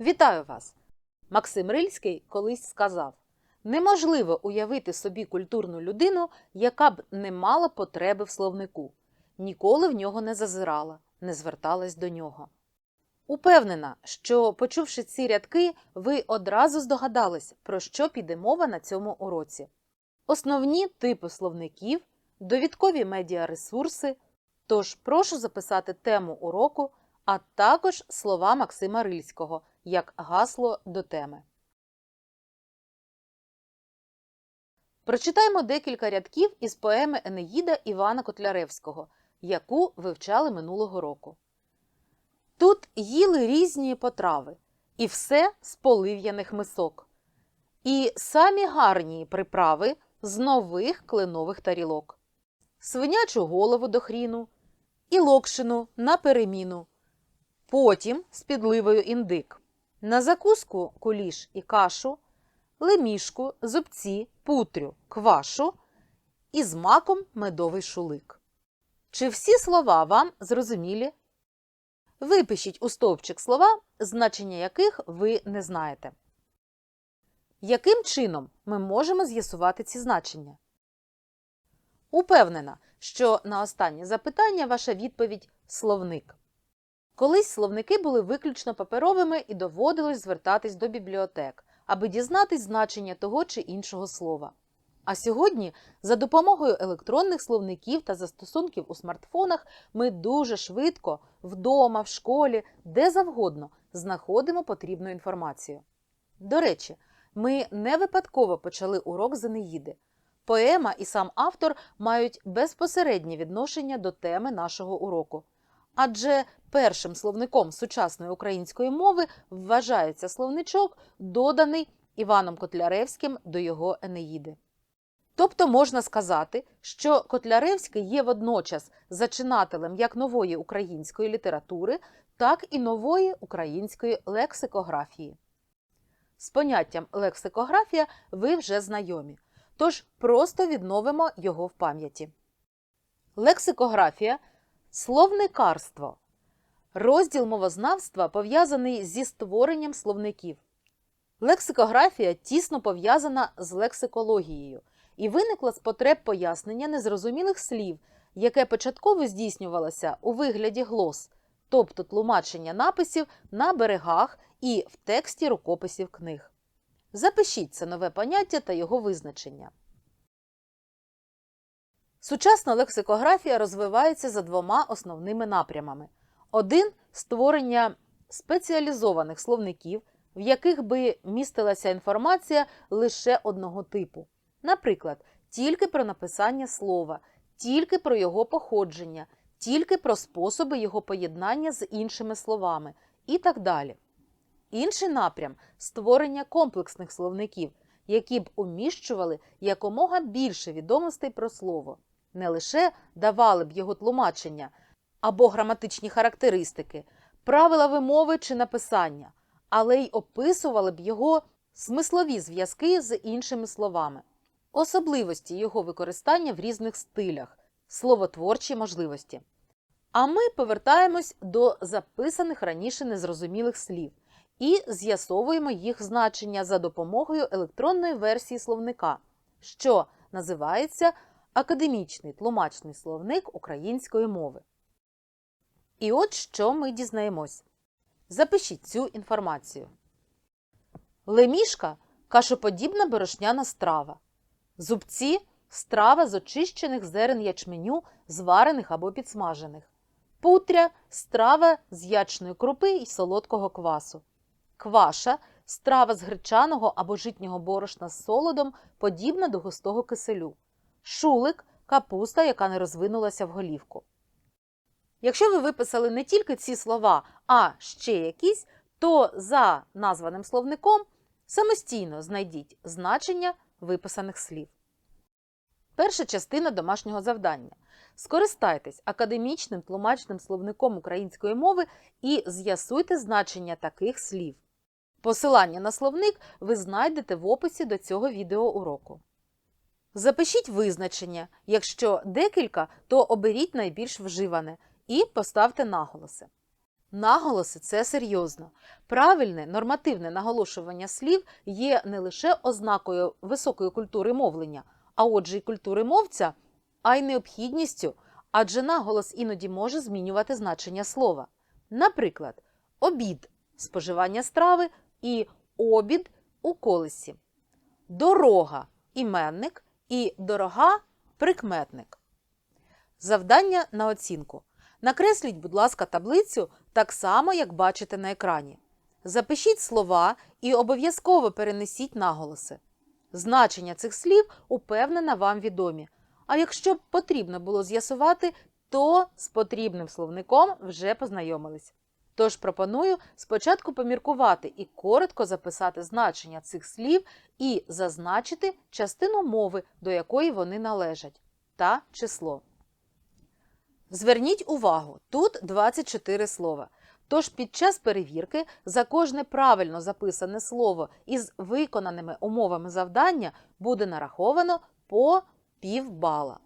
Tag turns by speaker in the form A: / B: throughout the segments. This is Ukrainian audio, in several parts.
A: Вітаю вас! Максим Рильський колись сказав: неможливо уявити собі культурну людину, яка б не мала потреби в словнику, ніколи в нього не зазирала, не зверталась до нього. Упевнена, що, почувши ці рядки, ви одразу здогадались, про що піде мова на цьому уроці. Основні типи словників, довідкові медіаресурси. Тож прошу записати тему уроку, а також слова Максима Рильського як гасло до теми. Прочитаємо декілька рядків із поеми Енеїда Івана Котляревського, яку вивчали минулого року. Тут їли різні потрави, і все з полив'яних мисок, і самі гарні приправи з нових кленових тарілок, свинячу голову до хріну і локшину на переміну, потім з підливою індик, на закуску куліш і кашу, лемішку, зубці, путрю, квашу і з маком медовий шулик. Чи всі слова вам зрозумілі? Випишіть у стовпчик слова, значення яких ви не знаєте. Яким чином ми можемо з'ясувати ці значення? Упевнена, що на останнє запитання ваша відповідь словник. Колись словники були виключно паперовими і доводилось звертатись до бібліотек, аби дізнатись значення того чи іншого слова. А сьогодні, за допомогою електронних словників та застосунків у смартфонах, ми дуже швидко вдома, в школі, де завгодно знаходимо потрібну інформацію. До речі, ми не випадково почали урок з Енеїди. Поема і сам автор мають безпосереднє відношення до теми нашого уроку. Адже першим словником сучасної української мови вважається словничок, доданий Іваном Котляревським до його Енеїди. Тобто можна сказати, що Котляревський є водночас зачинателем як нової української літератури, так і нової української лексикографії. З поняттям лексикографія ви вже знайомі, тож просто відновимо його в пам'яті. Лексикографія словникарство. Розділ мовознавства пов'язаний зі створенням словників. Лексикографія тісно пов'язана з лексикологією і виникла з потреб пояснення незрозумілих слів, яке початково здійснювалося у вигляді глос, тобто тлумачення написів на берегах і в тексті рукописів книг. Запишіть це нове поняття та його визначення. Сучасна лексикографія розвивається за двома основними напрямами. Один створення спеціалізованих словників, в яких би містилася інформація лише одного типу. Наприклад, тільки про написання слова, тільки про його походження, тільки про способи його поєднання з іншими словами і так далі. Інший напрям створення комплексних словників, які б уміщували якомога більше відомостей про слово, не лише давали б його тлумачення або граматичні характеристики, правила вимови чи написання, але й описували б його смислові зв'язки з іншими словами, особливості його використання в різних стилях, словотворчі можливості. А ми повертаємось до записаних раніше незрозумілих слів і з'ясовуємо їх значення за допомогою електронної версії словника, що називається Академічний тлумачний словник української мови. І от що ми дізнаємось. Запишіть цю інформацію. Лемішка кашоподібна борошняна страва. Зубці страва з очищених зерен ячменю, зварених або підсмажених. Путря страва з ячної крупи і солодкого квасу. Кваша страва з гречаного або житнього борошна з солодом, подібна до густого киселю. Шулик капуста, яка не розвинулася в голівку. Якщо ви виписали не тільки ці слова, а ще якісь, то за названим словником самостійно знайдіть значення виписаних слів. Перша частина домашнього завдання. Скористайтесь академічним тлумачним словником української мови і з'ясуйте значення таких слів. Посилання на словник ви знайдете в описі до цього відеоуроку. Запишіть визначення. Якщо декілька, то оберіть найбільш вживане і поставте наголоси. Наголоси це серйозно. Правильне нормативне наголошування слів є не лише ознакою високої культури мовлення, а отже, й культури мовця, а й необхідністю, адже наголос іноді може змінювати значення слова. Наприклад, обід споживання страви і обід у колесі, дорога іменник і дорога прикметник. Завдання на оцінку. Накресліть, будь ласка, таблицю так само, як бачите на екрані. Запишіть слова і обов'язково перенесіть наголоси. Значення цих слів упевнена вам відомі. А якщо б потрібно було з'ясувати, то з потрібним словником вже познайомились. Тож пропоную спочатку поміркувати і коротко записати значення цих слів і зазначити частину мови, до якої вони належать, та число. Зверніть увагу, тут 24 слова. Тож під час перевірки за кожне правильно записане слово із виконаними умовами завдання буде нараховано по півбала.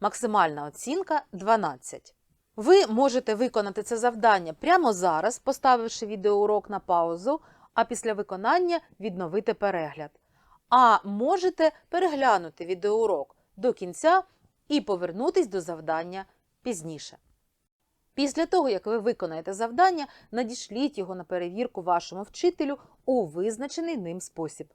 A: Максимальна оцінка 12. Ви можете виконати це завдання прямо зараз, поставивши відеоурок на паузу, а після виконання відновити перегляд. А можете переглянути відеоурок до кінця і повернутись до завдання пізніше. Після того, як ви виконаєте завдання, надішліть його на перевірку вашому вчителю у визначений ним спосіб.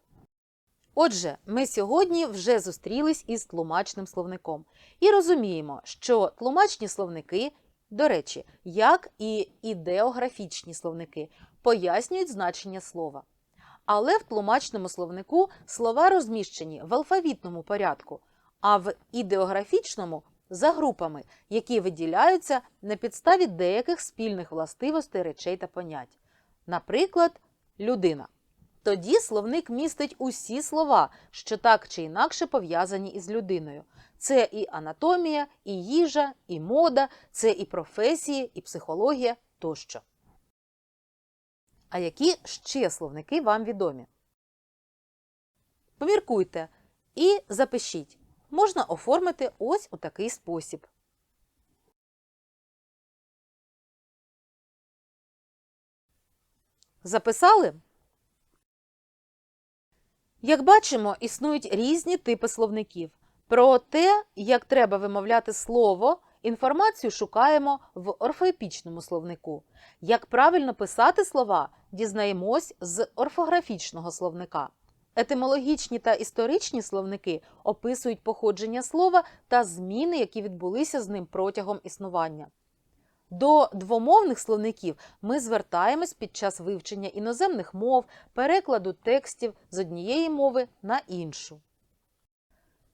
A: Отже, ми сьогодні вже зустрілись із тлумачним словником і розуміємо, що тлумачні словники, до речі, як і ідеографічні словники, пояснюють значення слова. Але в тлумачному словнику слова розміщені в алфавітному порядку, а в ідеографічному за групами, які виділяються на підставі деяких спільних властивостей речей та понять. Наприклад, людина. Тоді словник містить усі слова, що так чи інакше пов'язані із людиною. Це і анатомія, і їжа, і мода, це і професії, і психологія тощо. А які ще словники вам відомі? Поміркуйте і запишіть. Можна оформити ось у такий спосіб. Записали? Як бачимо, існують різні типи словників. Про те, як треба вимовляти слово, інформацію шукаємо в орфоепічному словнику. Як правильно писати слова, дізнаємось з орфографічного словника. Етимологічні та історичні словники описують походження слова та зміни, які відбулися з ним протягом існування. До двомовних словників ми звертаємось під час вивчення іноземних мов, перекладу текстів з однієї мови на іншу.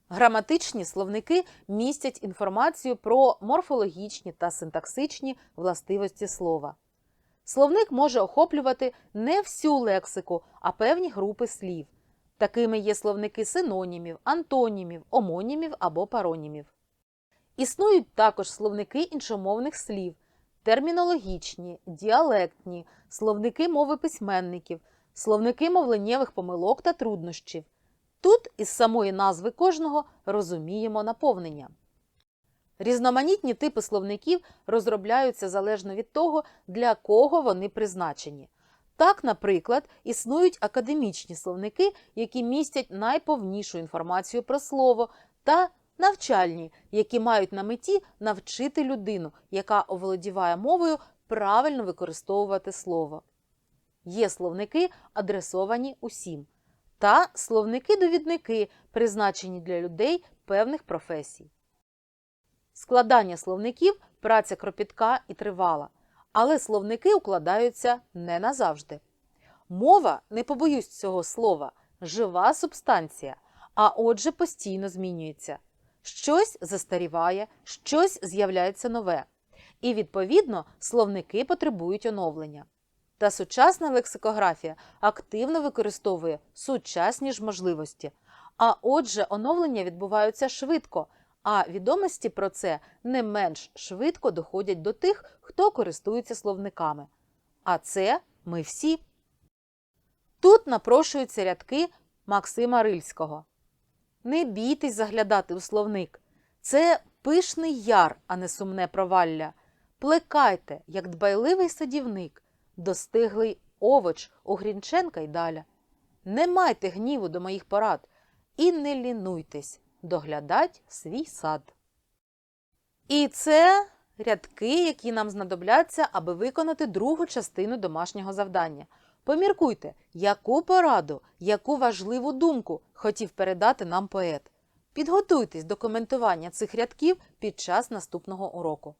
A: Граматичні словники містять інформацію про морфологічні та синтаксичні властивості слова. Словник може охоплювати не всю лексику, а певні групи слів. Такими є словники синонімів, антонімів, омонімів або паронімів. Існують також словники іншомовних слів, термінологічні, діалектні, словники мови письменників, словники мовленнєвих помилок та труднощів. Тут із самої назви кожного розуміємо наповнення. Різноманітні типи словників розробляються залежно від того, для кого вони призначені. Так, наприклад, існують академічні словники, які містять найповнішу інформацію про слово, та навчальні, які мають на меті навчити людину, яка оволодіває мовою, правильно використовувати слово. Є словники, адресовані усім, та словники-довідники, призначені для людей певних професій. Складання словників праця кропітка і тривала але словники укладаються не назавжди. Мова, не побоюсь цього слова, жива субстанція, а отже постійно змінюється. Щось застаріває, щось з'являється нове. І, відповідно, словники потребують оновлення. Та сучасна лексикографія активно використовує сучасні ж можливості. А отже, оновлення відбуваються швидко, а відомості про це не менш швидко доходять до тих, хто користується словниками. А це ми всі. Тут напрошуються рядки Максима Рильського. Не бійтесь заглядати у словник. Це пишний яр, а не сумне провалля. Плекайте, як дбайливий садівник, достиглий овоч у Грінченка й даля. Не майте гніву до моїх порад і не лінуйтесь доглядать свій сад. І це рядки, які нам знадобляться, аби виконати другу частину домашнього завдання. Поміркуйте, яку пораду, яку важливу думку хотів передати нам поет. Підготуйтесь до коментування цих рядків під час наступного уроку.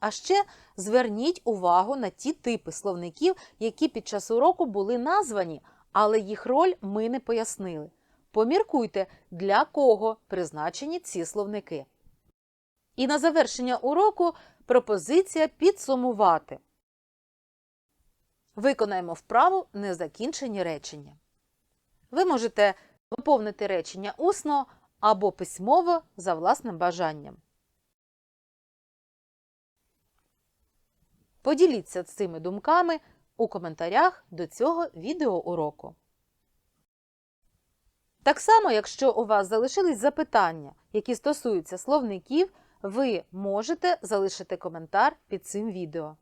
A: А ще зверніть увагу на ті типи словників, які під час уроку були названі, але їх роль ми не пояснили. Поміркуйте, для кого призначені ці словники. І на завершення уроку пропозиція підсумувати. Виконаємо вправу незакінчені речення. Ви можете виповнити речення усно або письмово за власним бажанням. Поділіться цими думками у коментарях до цього відеоуроку. Так само, якщо у вас залишились запитання, які стосуються словників, ви можете залишити коментар під цим відео.